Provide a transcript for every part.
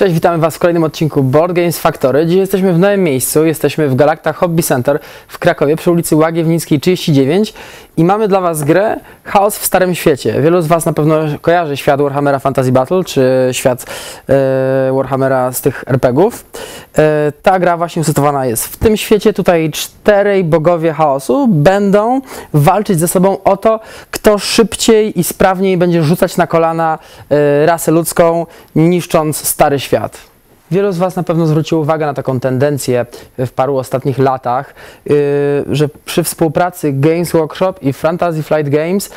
Cześć, witamy Was w kolejnym odcinku Board Games Factory. Dziś jesteśmy w nowym miejscu, jesteśmy w Galacta Hobby Center w Krakowie przy ulicy Łagiewnickiej 39 i mamy dla Was grę Chaos w Starym Świecie. Wielu z Was na pewno kojarzy świat Warhammera Fantasy Battle, czy świat e, Warhammera z tych RPGów. E, ta gra właśnie usytuowana jest w tym świecie. Tutaj czterej bogowie chaosu będą walczyć ze sobą o to, kto szybciej i sprawniej będzie rzucać na kolana e, rasę ludzką, niszcząc stary świat. Wielu z Was na pewno zwróciło uwagę na taką tendencję w paru ostatnich latach, yy, że przy współpracy Games Workshop i Fantasy Flight Games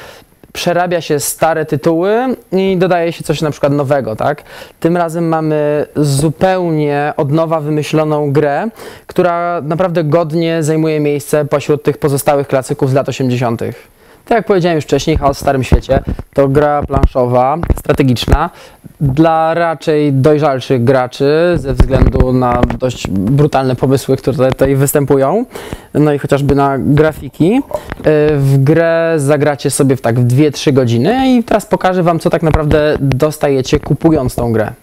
przerabia się stare tytuły i dodaje się coś na przykład nowego, tak? Tym razem mamy zupełnie od nowa wymyśloną grę, która naprawdę godnie zajmuje miejsce pośród tych pozostałych klasyków z lat 80. Tak jak powiedziałem już wcześniej, Chaos w Starym Świecie to gra planszowa, strategiczna, dla raczej dojrzalszych graczy ze względu na dość brutalne pomysły, które tutaj występują, no i chociażby na grafiki. E, w grę zagracie sobie w tak w 2-3 godziny i teraz pokażę Wam, co tak naprawdę dostajecie kupując tą grę.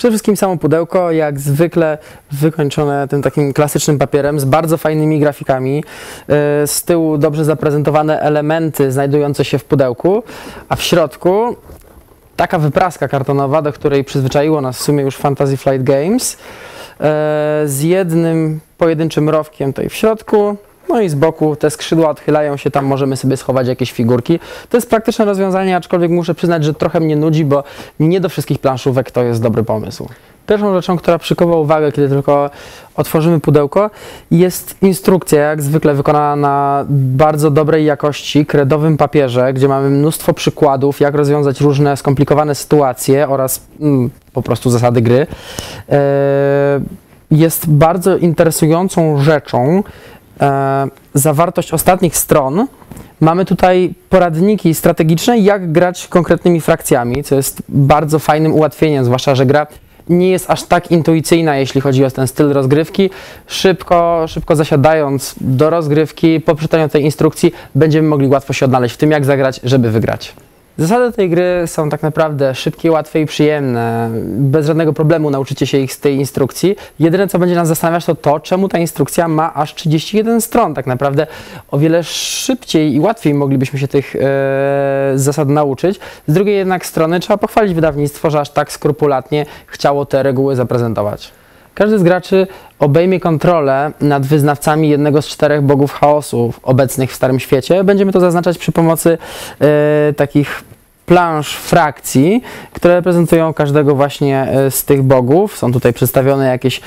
Przede wszystkim samo pudełko, jak zwykle wykończone tym takim klasycznym papierem z bardzo fajnymi grafikami. E, z tyłu dobrze zaprezentowane elementy znajdujące się w pudełku, a w środku taka wypraska kartonowa, do której przyzwyczaiło nas w sumie już Fantasy Flight Games, e, z jednym pojedynczym rowkiem tutaj w środku, no i z boku te skrzydła odchylają się, tam możemy sobie schować jakieś figurki. To jest praktyczne rozwiązanie, aczkolwiek muszę przyznać, że trochę mnie nudzi, bo nie do wszystkich planszówek to jest dobry pomysł. Pierwszą rzeczą, która przykuwa uwagę, kiedy tylko otworzymy pudełko, jest instrukcja, jak zwykle wykonana na bardzo dobrej jakości, kredowym papierze, gdzie mamy mnóstwo przykładów, jak rozwiązać różne skomplikowane sytuacje oraz mm, po prostu zasady gry. Eee, jest bardzo interesującą rzeczą, e, zawartość ostatnich stron, mamy tutaj poradniki strategiczne, jak grać konkretnymi frakcjami, co jest bardzo fajnym ułatwieniem, zwłaszcza, że gra nie jest aż tak intuicyjna, jeśli chodzi o ten styl rozgrywki. Szybko, szybko zasiadając do rozgrywki, po przeczytaniu tej instrukcji, będziemy mogli łatwo się odnaleźć w tym, jak zagrać, żeby wygrać. Zasady tej gry są tak naprawdę szybkie, łatwe i przyjemne. Bez żadnego problemu nauczycie się ich z tej instrukcji. Jedyne, co będzie nas zastanawiać, to to, czemu ta instrukcja ma aż 31 stron. Tak naprawdę o wiele szybciej i łatwiej moglibyśmy się tych e, zasad nauczyć. Z drugiej jednak strony trzeba pochwalić wydawnictwo, że aż tak skrupulatnie chciało te reguły zaprezentować. Każdy z graczy obejmie kontrolę nad wyznawcami jednego z czterech bogów chaosu obecnych w Starym Świecie. Będziemy to zaznaczać przy pomocy e, takich plansz frakcji, które reprezentują każdego właśnie e, z tych bogów. Są tutaj przedstawione jakieś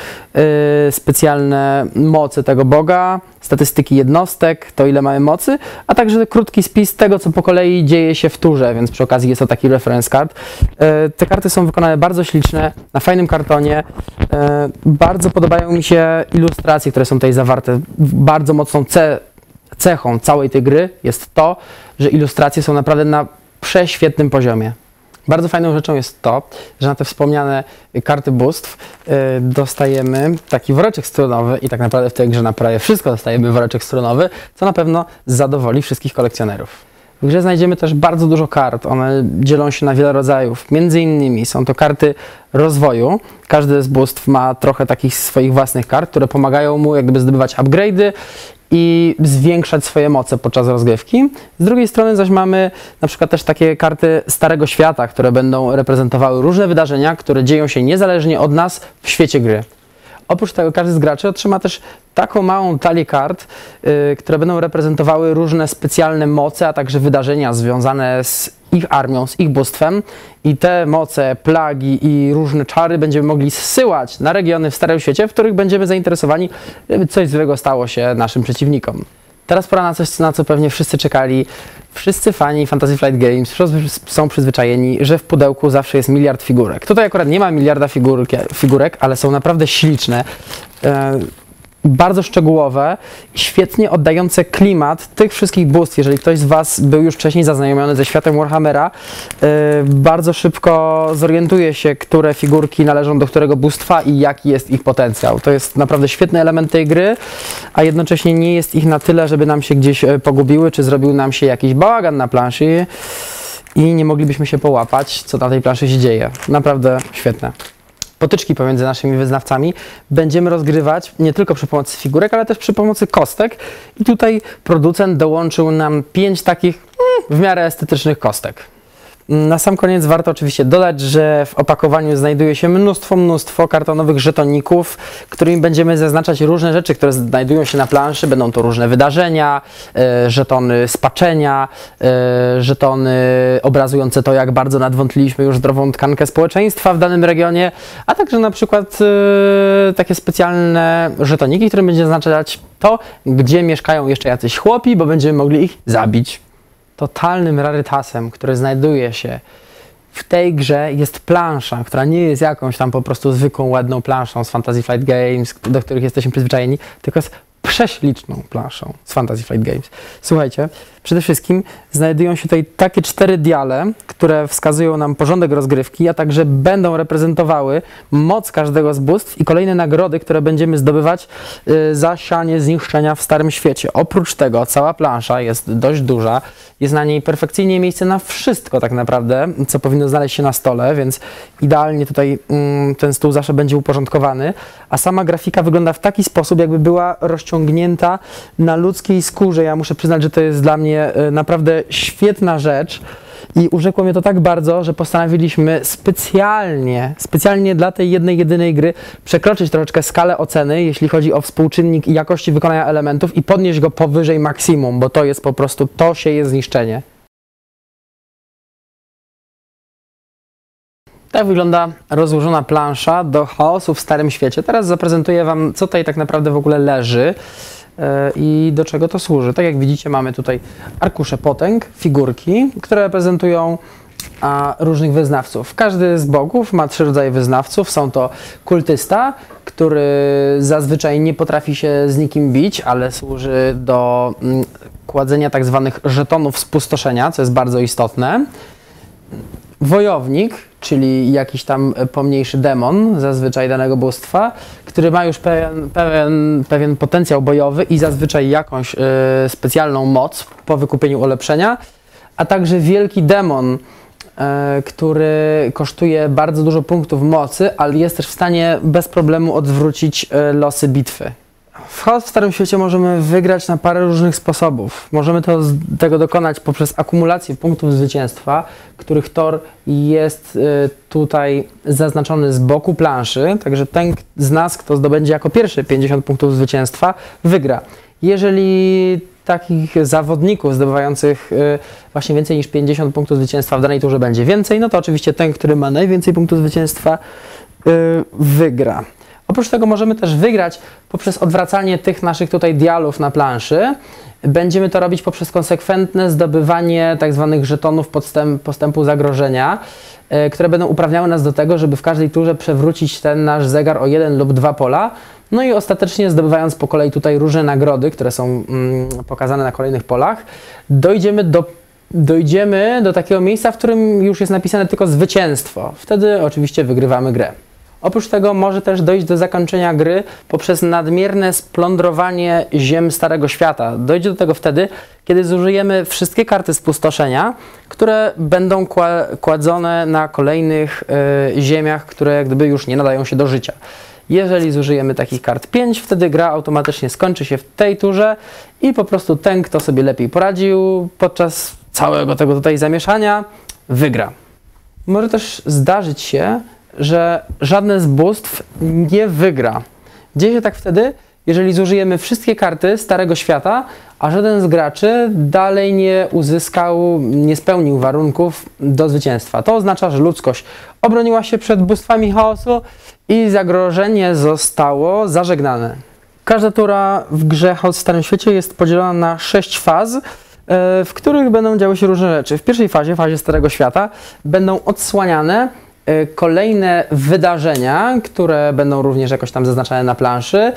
y, specjalne moce tego boga, statystyki jednostek, to ile mamy mocy, a także krótki spis tego, co po kolei dzieje się w turze, więc przy okazji jest to taki reference card. Y, te karty są wykonane bardzo śliczne, na fajnym kartonie. Bardzo podobają mi się ilustracje, które są tutaj zawarte. Bardzo mocną ce cechą całej tej gry jest to, że ilustracje są naprawdę na prześwietnym poziomie. Bardzo fajną rzeczą jest to, że na te wspomniane karty bóstw yy, dostajemy taki woreczek stronowy i tak naprawdę w tej grze na prawie wszystko dostajemy woreczek stronowy, co na pewno zadowoli wszystkich kolekcjonerów. W grze znajdziemy też bardzo dużo kart. One dzielą się na wiele rodzajów. Między innymi są to karty rozwoju. Każdy z bóstw ma trochę takich swoich własnych kart, które pomagają mu jakby zdobywać upgrade'y i zwiększać swoje moce podczas rozgrywki. Z drugiej strony zaś mamy na przykład też takie karty Starego Świata, które będą reprezentowały różne wydarzenia, które dzieją się niezależnie od nas w świecie gry. Oprócz tego każdy z graczy otrzyma też taką małą talię kart, yy, które będą reprezentowały różne specjalne moce, a także wydarzenia związane z ich armią, z ich bóstwem i te moce, plagi i różne czary będziemy mogli zsyłać na regiony w Starym Świecie, w których będziemy zainteresowani, żeby coś złego stało się naszym przeciwnikom. Teraz pora na coś, na co pewnie wszyscy czekali. Wszyscy fani Fantasy Flight Games są przyzwyczajeni, że w pudełku zawsze jest miliard figurek. Tutaj akurat nie ma miliarda figurek, ale są naprawdę śliczne. Bardzo szczegółowe, świetnie oddające klimat tych wszystkich bóstw. Jeżeli ktoś z Was był już wcześniej zaznajomiony ze światem Warhammera, yy, bardzo szybko zorientuje się, które figurki należą do którego bóstwa i jaki jest ich potencjał. To jest naprawdę świetny element tej gry, a jednocześnie nie jest ich na tyle, żeby nam się gdzieś e, pogubiły, czy zrobił nam się jakiś bałagan na planszy. i nie moglibyśmy się połapać, co na tej planszy się dzieje. Naprawdę świetne. Potyczki pomiędzy naszymi wyznawcami będziemy rozgrywać nie tylko przy pomocy figurek, ale też przy pomocy kostek. I tutaj producent dołączył nam pięć takich mm, w miarę estetycznych kostek. Na sam koniec warto oczywiście dodać, że w opakowaniu znajduje się mnóstwo, mnóstwo kartonowych żetoników, którymi będziemy zaznaczać różne rzeczy, które znajdują się na planszy. Będą to różne wydarzenia, e, żetony spaczenia, e, żetony obrazujące to, jak bardzo nadwątliliśmy już zdrową tkankę społeczeństwa w danym regionie, a także na przykład e, takie specjalne żetoniki, które będzie zaznaczać to, gdzie mieszkają jeszcze jacyś chłopi, bo będziemy mogli ich zabić totalnym rarytasem, który znajduje się w tej grze jest plansza, która nie jest jakąś tam po prostu zwykłą, ładną planszą z Fantasy Flight Games, do których jesteśmy przyzwyczajeni, tylko jest prześliczną planszą z Fantasy Flight Games. Słuchajcie, przede wszystkim znajdują się tutaj takie cztery diale, które wskazują nam porządek rozgrywki, a także będą reprezentowały moc każdego z bóstw i kolejne nagrody, które będziemy zdobywać y, za sianie zniszczenia w Starym Świecie. Oprócz tego cała plansza jest dość duża, jest na niej perfekcyjnie miejsce na wszystko tak naprawdę, co powinno znaleźć się na stole, więc idealnie tutaj mm, ten stół zawsze będzie uporządkowany, a sama grafika wygląda w taki sposób, jakby była rozciągnięta na ludzkiej skórze. Ja muszę przyznać, że to jest dla mnie e, naprawdę świetna rzecz. I urzekło mnie to tak bardzo, że postanowiliśmy specjalnie, specjalnie dla tej jednej, jedynej gry przekroczyć troszeczkę skalę oceny, jeśli chodzi o współczynnik jakości wykonania elementów i podnieść go powyżej maksimum, bo to jest po prostu, to się jest zniszczenie. Tak wygląda rozłożona plansza do chaosu w Starym Świecie. Teraz zaprezentuję Wam, co tutaj tak naprawdę w ogóle leży i do czego to służy. Tak jak widzicie, mamy tutaj arkusze potęg, figurki, które reprezentują różnych wyznawców. Każdy z bogów ma trzy rodzaje wyznawców. Są to kultysta, który zazwyczaj nie potrafi się z nikim bić, ale służy do mm, kładzenia tak zwanych żetonów spustoszenia, co jest bardzo istotne. Wojownik, czyli jakiś tam pomniejszy demon, zazwyczaj danego bóstwa, który ma już pewien, pewien, pewien potencjał bojowy i zazwyczaj jakąś y, specjalną moc po wykupieniu ulepszenia, a także wielki demon, y, który kosztuje bardzo dużo punktów mocy, ale jest też w stanie bez problemu odwrócić y, losy bitwy. W chaos w Starym Świecie możemy wygrać na parę różnych sposobów. Możemy to, tego dokonać poprzez akumulację punktów zwycięstwa, których tor jest y, tutaj zaznaczony z boku planszy, także ten z nas, kto zdobędzie jako pierwszy 50 punktów zwycięstwa, wygra. Jeżeli takich zawodników zdobywających y, właśnie więcej niż 50 punktów zwycięstwa w danej turze będzie więcej, no to oczywiście ten, który ma najwięcej punktów zwycięstwa, y, wygra. Oprócz tego możemy też wygrać poprzez odwracanie tych naszych tutaj dialów na planszy. Będziemy to robić poprzez konsekwentne zdobywanie tak zwanych żetonów podstęp, postępu zagrożenia, yy, które będą uprawniały nas do tego, żeby w każdej turze przewrócić ten nasz zegar o jeden lub dwa pola. No i ostatecznie zdobywając po kolei tutaj różne nagrody, które są mm, pokazane na kolejnych polach, dojdziemy do dojdziemy do takiego miejsca, w którym już jest napisane tylko zwycięstwo. Wtedy oczywiście wygrywamy grę. Oprócz tego może też dojść do zakończenia gry poprzez nadmierne splądrowanie ziem Starego Świata. Dojdzie do tego wtedy, kiedy zużyjemy wszystkie karty spustoszenia, które będą kładzone na kolejnych y, ziemiach, które jak gdyby już nie nadają się do życia. Jeżeli zużyjemy takich kart 5, wtedy gra automatycznie skończy się w tej turze i po prostu ten, kto sobie lepiej poradził podczas całego tego tutaj zamieszania, wygra. Może też zdarzyć się, że żadne z bóstw nie wygra. Dzieje się tak wtedy, jeżeli zużyjemy wszystkie karty Starego Świata, a żaden z graczy dalej nie uzyskał, nie spełnił warunków do zwycięstwa. To oznacza, że ludzkość obroniła się przed bóstwami chaosu i zagrożenie zostało zażegnane. Każda tura w grze Chaos w Starym Świecie jest podzielona na sześć faz, e, w których będą działy się różne rzeczy. W pierwszej fazie, fazie Starego Świata, będą odsłaniane kolejne wydarzenia, które będą również jakoś tam zaznaczane na planszy.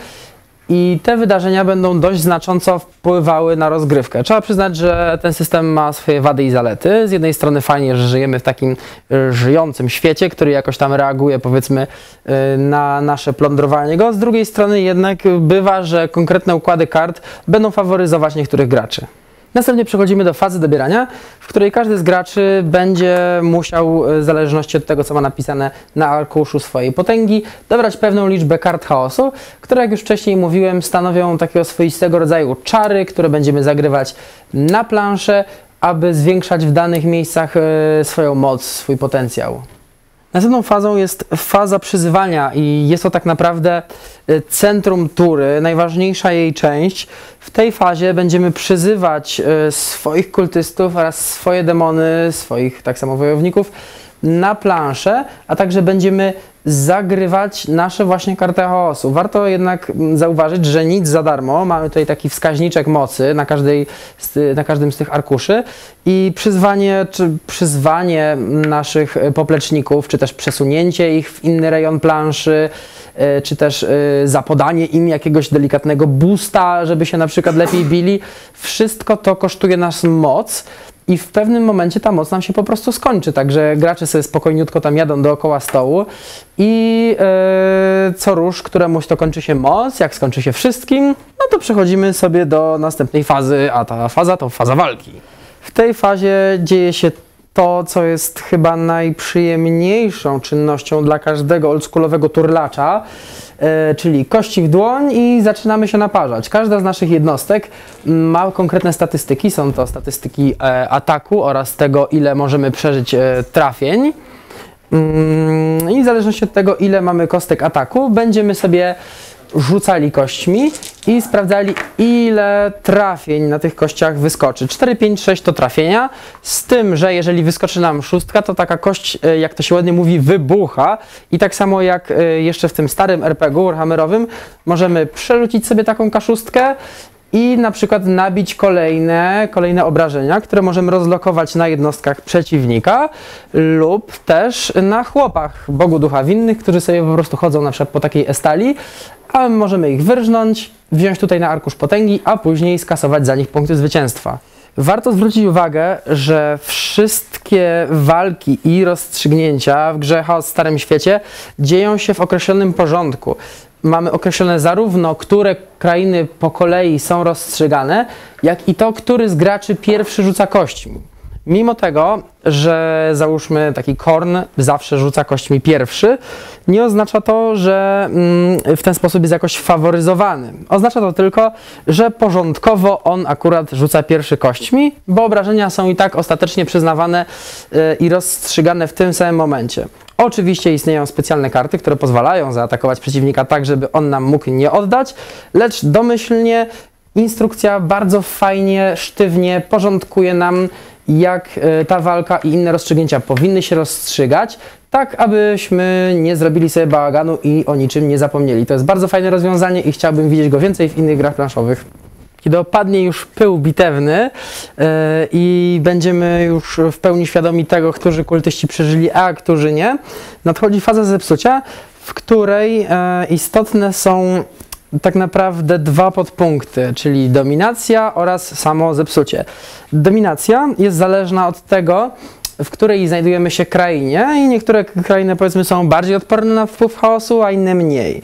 I te wydarzenia będą dość znacząco wpływały na rozgrywkę. Trzeba przyznać, że ten system ma swoje wady i zalety. Z jednej strony fajnie, że żyjemy w takim y, żyjącym świecie, który jakoś tam reaguje, powiedzmy, y, na nasze plądrowanie go. Z drugiej strony jednak bywa, że konkretne układy kart będą faworyzować niektórych graczy. Następnie przechodzimy do fazy dobierania, w której każdy z graczy będzie musiał, e, w zależności od tego, co ma napisane na arkuszu swojej potęgi, dobrać pewną liczbę kart chaosu, które, jak już wcześniej mówiłem, stanowią takiego swoistego rodzaju czary, które będziemy zagrywać na planszę, aby zwiększać w danych miejscach e, swoją moc, swój potencjał. Następną fazą jest faza przyzywania i jest to tak naprawdę y, centrum tury, najważniejsza jej część. W tej fazie będziemy przyzywać y, swoich kultystów oraz swoje demony, swoich tak samo wojowników na planszę, a także będziemy zagrywać nasze właśnie karty chaosu. Warto jednak mm, zauważyć, że nic za darmo. Mamy tutaj taki wskaźniczek mocy na, każdej, na każdym z tych arkuszy i przyzwanie, czy przyzwanie naszych popleczników, czy też przesunięcie ich w inny rejon planszy, e, czy też e, zapodanie im jakiegoś delikatnego boosta, żeby się na przykład lepiej bili. Wszystko to kosztuje nas moc i w pewnym momencie ta moc nam się po prostu skończy, także gracze sobie spokojniutko tam jadą dookoła stołu. I yy, co róż któremuś to kończy się moc, jak skończy się wszystkim, no to przechodzimy sobie do następnej fazy, a ta faza to faza walki. W tej fazie dzieje się to, co jest chyba najprzyjemniejszą czynnością dla każdego oldschoolowego turlacza, czyli kości w dłoń i zaczynamy się naparzać. Każda z naszych jednostek ma konkretne statystyki, są to statystyki e, ataku oraz tego, ile możemy przeżyć e, trafień. Mm, I w zależności od tego, ile mamy kostek ataku, będziemy sobie rzucali kośćmi i sprawdzali, ile trafień na tych kościach wyskoczy. 4, 5, 6 to trafienia, z tym, że jeżeli wyskoczy nam szóstka, to taka kość, e, jak to się ładnie mówi, wybucha. I tak samo jak e, jeszcze w tym starym RPG-u Warhammerowym, możemy przerzucić sobie taką kaszustkę i na przykład nabić kolejne, kolejne obrażenia, które możemy rozlokować na jednostkach przeciwnika lub też na chłopach Bogu Ducha Winnych, którzy sobie po prostu chodzą na przykład po takiej estali, a możemy ich wyrżnąć, wziąć tutaj na arkusz potęgi, a później skasować za nich punkty zwycięstwa. Warto zwrócić uwagę, że wszystkie walki i rozstrzygnięcia w grze Chaos w Starym Świecie dzieją się w określonym porządku. Mamy określone zarówno, które krainy po kolei są rozstrzygane, jak i to, który z graczy pierwszy rzuca kośćmi. Mimo tego, że załóżmy taki korn zawsze rzuca kośćmi pierwszy, nie oznacza to, że mm, w ten sposób jest jakoś faworyzowany. Oznacza to tylko, że porządkowo on akurat rzuca pierwszy kośćmi, bo obrażenia są i tak ostatecznie przyznawane y, i rozstrzygane w tym samym momencie. Oczywiście istnieją specjalne karty, które pozwalają zaatakować przeciwnika tak, żeby on nam mógł nie oddać, lecz domyślnie instrukcja bardzo fajnie, sztywnie porządkuje nam jak e, ta walka i inne rozstrzygnięcia powinny się rozstrzygać, tak abyśmy nie zrobili sobie bałaganu i o niczym nie zapomnieli. To jest bardzo fajne rozwiązanie i chciałbym widzieć go więcej w innych grach planszowych. Kiedy opadnie już pył bitewny yy, i będziemy już w pełni świadomi tego, którzy kultyści przeżyli, a którzy nie, nadchodzi faza zepsucia, w której yy, istotne są tak naprawdę dwa podpunkty, czyli dominacja oraz samo zepsucie. Dominacja jest zależna od tego, w której znajdujemy się krainie i niektóre krainy powiedzmy są bardziej odporne na wpływ chaosu, a inne mniej.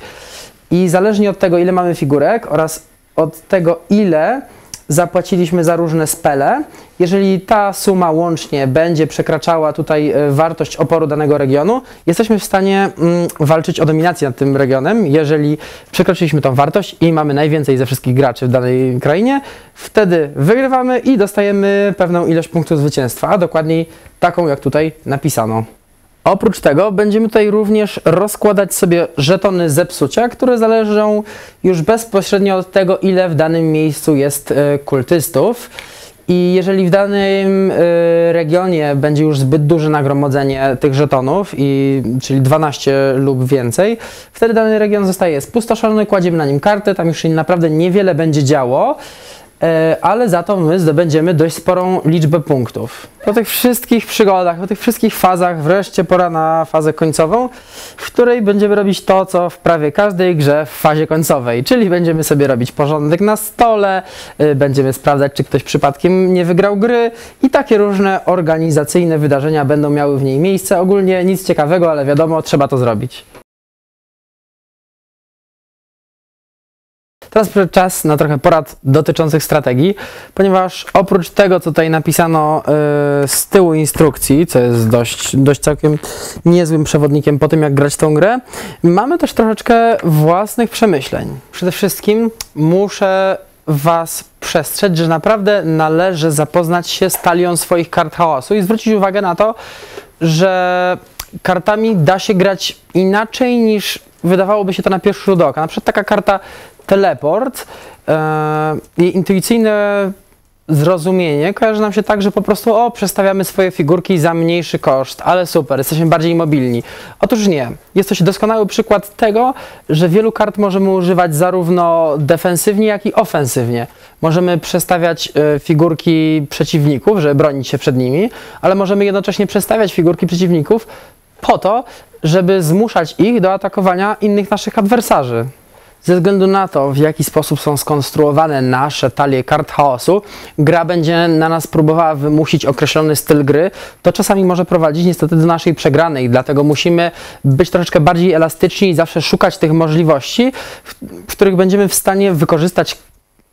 I zależnie od tego, ile mamy figurek oraz od tego, ile zapłaciliśmy za różne spele. Jeżeli ta suma łącznie będzie przekraczała tutaj e, wartość oporu danego regionu, jesteśmy w stanie mm, walczyć o dominację nad tym regionem. Jeżeli przekroczyliśmy tą wartość i mamy najwięcej ze wszystkich graczy w danej krainie, wtedy wygrywamy i dostajemy pewną ilość punktów zwycięstwa, a dokładniej taką, jak tutaj napisano. Oprócz tego będziemy tutaj również rozkładać sobie żetony zepsucia, które zależą już bezpośrednio od tego, ile w danym miejscu jest e, kultystów. I jeżeli w danym y, regionie będzie już zbyt duże nagromadzenie tych żetonów, i, czyli 12 lub więcej, wtedy dany region zostaje spustoszony, kładziemy na nim kartę, tam już się naprawdę niewiele będzie działo. E, ale za to my zdobędziemy dość sporą liczbę punktów. Po tych wszystkich przygodach, po tych wszystkich fazach, wreszcie pora na fazę końcową, w której będziemy robić to, co w prawie każdej grze w fazie końcowej, czyli będziemy sobie robić porządek na stole, e, będziemy sprawdzać, czy ktoś przypadkiem nie wygrał gry i takie różne organizacyjne wydarzenia będą miały w niej miejsce. Ogólnie nic ciekawego, ale wiadomo, trzeba to zrobić. Teraz czas na trochę porad dotyczących strategii, ponieważ oprócz tego, co tutaj napisano yy, z tyłu instrukcji, co jest dość, dość całkiem niezłym przewodnikiem po tym, jak grać tą grę, mamy też troszeczkę własnych przemyśleń. Przede wszystkim muszę Was przestrzec, że naprawdę należy zapoznać się z talią swoich kart chaosu i zwrócić uwagę na to, że kartami da się grać inaczej niż wydawałoby się to na pierwszy rzut oka. Na przykład taka karta teleport, e, jej intuicyjne zrozumienie kojarzy nam się tak, że po prostu o, przestawiamy swoje figurki za mniejszy koszt, ale super, jesteśmy bardziej mobilni. Otóż nie. Jest to doskonały przykład tego, że wielu kart możemy używać zarówno defensywnie, jak i ofensywnie. Możemy przestawiać y, figurki przeciwników, żeby bronić się przed nimi, ale możemy jednocześnie przestawiać figurki przeciwników po to, żeby zmuszać ich do atakowania innych naszych adwersarzy. Ze względu na to, w jaki sposób są skonstruowane nasze talie kart chaosu, gra będzie na nas próbowała wymusić określony styl gry. To czasami może prowadzić niestety do naszej przegranej, dlatego musimy być troszeczkę bardziej elastyczni i zawsze szukać tych możliwości, w, których będziemy w stanie wykorzystać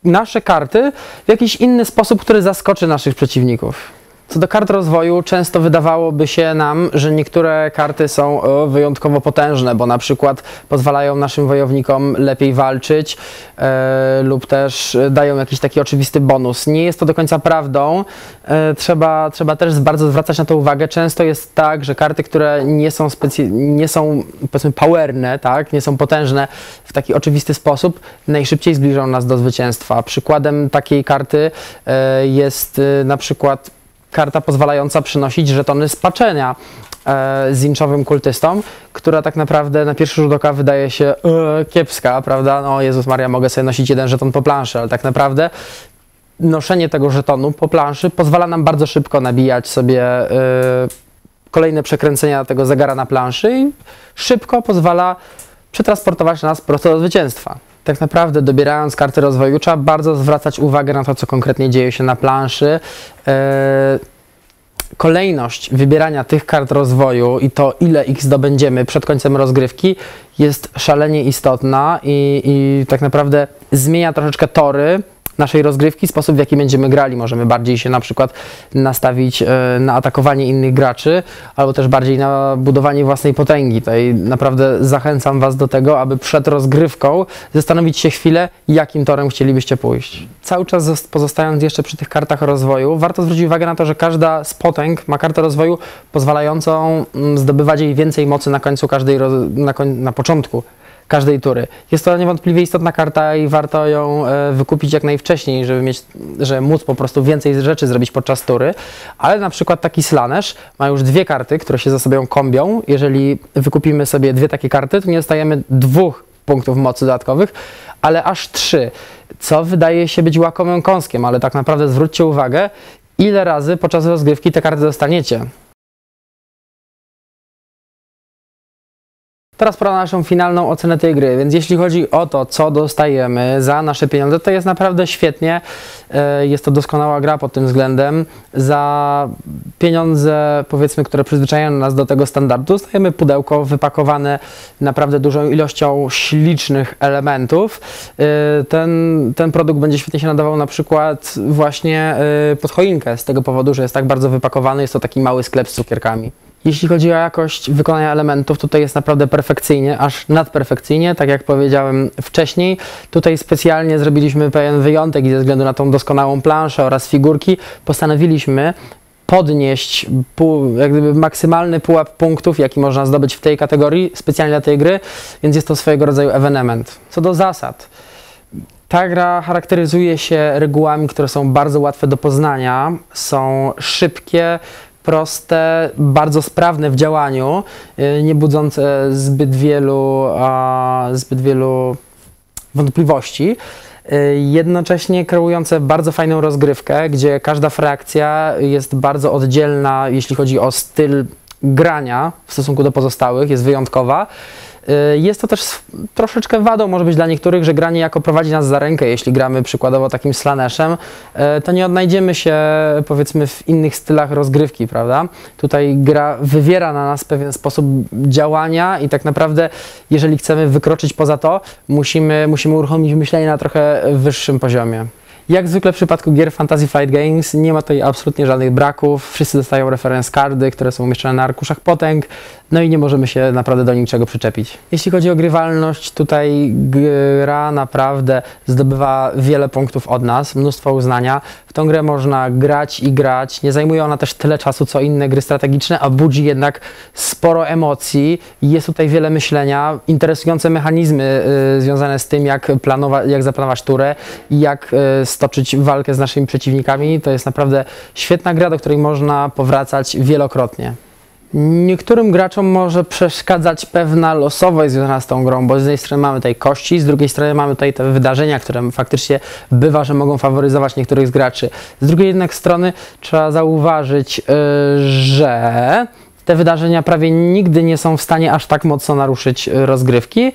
nasze karty w jakiś inny sposób, który zaskoczy naszych przeciwników. Co do kart rozwoju, często wydawałoby się nam, że niektóre karty są o, wyjątkowo potężne, bo na przykład pozwalają naszym wojownikom lepiej walczyć e, lub też dają jakiś taki oczywisty bonus. Nie jest to do końca prawdą. E, trzeba, trzeba też bardzo zwracać na to uwagę. Często jest tak, że karty, które nie są, specy- nie są powiedzmy powerne, tak, nie są potężne w taki oczywisty sposób, najszybciej zbliżą nas do zwycięstwa. Przykładem takiej karty e, jest e, na przykład karta pozwalająca przynosić żetony spaczenia e, zinczowym kultystom, która tak naprawdę na pierwszy rzut oka wydaje się e, kiepska, prawda? No Jezus Maria, mogę sobie nosić jeden żeton po planszy, ale tak naprawdę noszenie tego żetonu po planszy pozwala nam bardzo szybko nabijać sobie e, kolejne przekręcenia tego zegara na planszy i szybko pozwala przetransportować nas prosto do zwycięstwa tak naprawdę dobierając karty rozwoju trzeba bardzo zwracać uwagę na to, co konkretnie dzieje się na planszy. E, kolejność wybierania tych kart rozwoju i to, ile ich zdobędziemy przed końcem rozgrywki, jest szalenie istotna i, i tak naprawdę zmienia troszeczkę tory naszej rozgrywki, sposób w jaki będziemy grali. Możemy bardziej się na przykład nastawić e, na atakowanie innych graczy, albo też bardziej na budowanie własnej potęgi. Tutaj naprawdę zachęcam Was do tego, aby przed rozgrywką zastanowić się chwilę, jakim torem chcielibyście pójść. Cały czas pozostając jeszcze przy tych kartach rozwoju, warto zwrócić uwagę na to, że każda z potęg ma kartę rozwoju pozwalającą mm, zdobywać jej więcej mocy na końcu każdej, na, koń, na początku każdej tury. Jest to niewątpliwie istotna karta i warto ją e, wykupić jak najwcześniej, żeby mieć, że móc po prostu więcej rzeczy zrobić podczas tury, ale na przykład taki Slanesh ma już dwie karty, które się ze sobą kombią. Jeżeli wykupimy sobie dwie takie karty, to nie dostajemy dwóch punktów mocy dodatkowych, ale aż trzy, co wydaje się być łakomym kąskiem, ale tak naprawdę zwróćcie uwagę, ile razy podczas rozgrywki te karty dostaniecie. Teraz pora na naszą finalną ocenę tej gry, więc jeśli chodzi o to, co dostajemy za nasze pieniądze, to jest naprawdę świetnie. E, jest to doskonała gra pod tym względem. Za pieniądze, powiedzmy, które przyzwyczajają nas do tego standardu, dostajemy pudełko wypakowane naprawdę dużą ilością ślicznych elementów. E, ten, ten produkt będzie świetnie się nadawał na przykład właśnie e, pod choinkę, z tego powodu, że jest tak bardzo wypakowany. Jest to taki mały sklep z cukierkami. Jeśli chodzi o jakość wykonania elementów, tutaj jest naprawdę perfekcyjnie, aż nadperfekcyjnie, tak jak powiedziałem wcześniej. Tutaj specjalnie zrobiliśmy pewien wyjątek i ze względu na tą doskonałą planszę oraz figurki postanowiliśmy podnieść pół, jak gdyby maksymalny pułap punktów, jaki można zdobyć w tej kategorii, specjalnie dla tej gry, więc jest to swojego rodzaju ewenement. Co do zasad, ta gra charakteryzuje się regułami, które są bardzo łatwe do poznania, są szybkie, proste, bardzo sprawne w działaniu, y, nie budzące zbyt wielu, zbyt wielu wątpliwości y, jednocześnie kreujące bardzo fajną rozgrywkę, gdzie każda frakcja jest bardzo oddzielna, jeśli chodzi o styl grania w stosunku do pozostałych, jest wyjątkowa. Y, Jest to też troszeczkę wadą, może być dla niektórych, że gra niejako prowadzi nas za rękę. Jeśli gramy przykładowo takim slaneszem, y, to nie odnajdziemy się powiedzmy w innych stylach rozgrywki, prawda? Tutaj gra wywiera na nas pewien sposób działania i tak naprawdę, jeżeli chcemy wykroczyć poza to, musimy, musimy uruchomić myślenie na trochę wyższym poziomie. Jak zwykle w przypadku gier Fantasy Flight Games nie ma tutaj absolutnie żadnych braków. Wszyscy dostają reference kardy, które są umieszczone na arkuszach potęg, no i nie możemy się naprawdę do niczego przyczepić. Jeśli chodzi o grywalność, tutaj gra naprawdę zdobywa wiele punktów od nas, mnóstwo uznania. W tą grę można grać i grać. Nie zajmuje ona też tyle czasu co inne gry strategiczne, a budzi jednak sporo emocji. Jest tutaj wiele myślenia, interesujące mechanizmy y, związane z tym, jak, planowa- jak zaplanować turę i jak y, stoczyć walkę z naszymi przeciwnikami. To jest naprawdę świetna gra, do której można powracać wielokrotnie. Niektórym graczom może przeszkadzać pewna losowość związana z tą grą, bo z jednej strony mamy tutaj kości, z drugiej strony mamy tutaj te wydarzenia, które faktycznie bywa, że mogą faworyzować niektórych z graczy. Z drugiej jednak strony trzeba zauważyć, yy, że te wydarzenia prawie nigdy nie są w stanie aż tak mocno naruszyć yy, rozgrywki,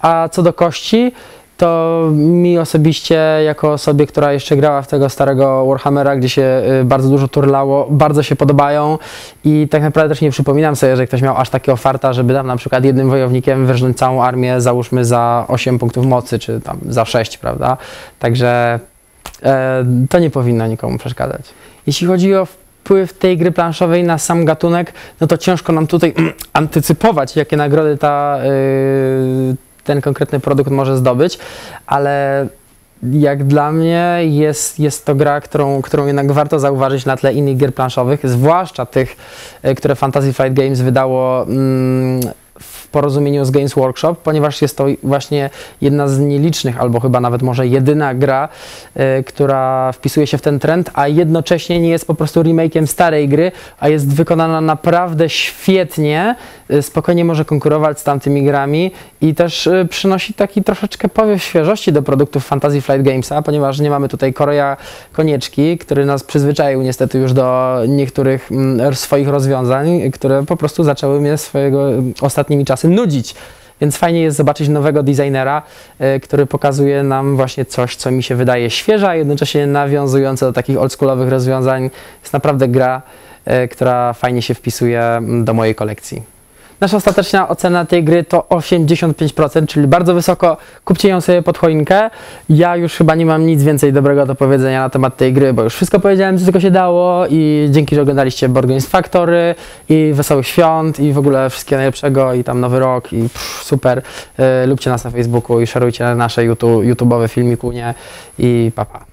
a co do kości, to mi osobiście, jako osobie, która jeszcze grała w tego starego Warhammera, gdzie się y, bardzo dużo turlało, bardzo się podobają i tak naprawdę też nie przypominam sobie, że ktoś miał aż takiego farta, żeby tam na przykład jednym wojownikiem wyrżnąć całą armię, załóżmy za 8 punktów mocy, czy tam za 6, prawda? Także e, to nie powinno nikomu przeszkadzać. Jeśli chodzi o wpływ tej gry planszowej na sam gatunek, no to ciężko nam tutaj antycypować, jakie nagrody ta, y, ten konkretny produkt może zdobyć, ale jak dla mnie jest, jest to gra, którą, którą jednak warto zauważyć na tle innych gier planszowych, zwłaszcza tych, y, które Fantasy Flight Games wydało mm, porozumieniu z Games Workshop, ponieważ jest to właśnie jedna z nielicznych, albo chyba nawet może jedyna gra, y, która wpisuje się w ten trend, a jednocześnie nie jest po prostu remake'iem starej gry, a jest wykonana naprawdę świetnie, y, spokojnie może konkurować z tamtymi grami i też y, przynosi taki troszeczkę powiew świeżości do produktów Fantasy Flight Gamesa, ponieważ nie mamy tutaj Korea Konieczki, który nas przyzwyczaił niestety już do niektórych mm, swoich rozwiązań, które po prostu zaczęły mnie swojego mm, ostatnimi czasy nudzić. Więc fajnie jest zobaczyć nowego designera, y, który pokazuje nam właśnie coś, co mi się wydaje świeże, a jednocześnie nawiązujące do takich oldschoolowych rozwiązań. Jest naprawdę gra, y, która fajnie się wpisuje do mojej kolekcji. Nasza ostateczna ocena tej gry to 85%, czyli bardzo wysoko. Kupcie ją sobie pod choinkę. Ja już chyba nie mam nic więcej dobrego do powiedzenia na temat tej gry, bo już wszystko powiedziałem, co tylko się dało i dzięki, że oglądaliście Board Factory i Wesołych Świąt i w ogóle wszystkiego najlepszego i tam Nowy Rok i pff, super. Y, lubcie nas na Facebooku i szerujcie nasze YouTube, YouTube'owe filmikunie i papa. Pa.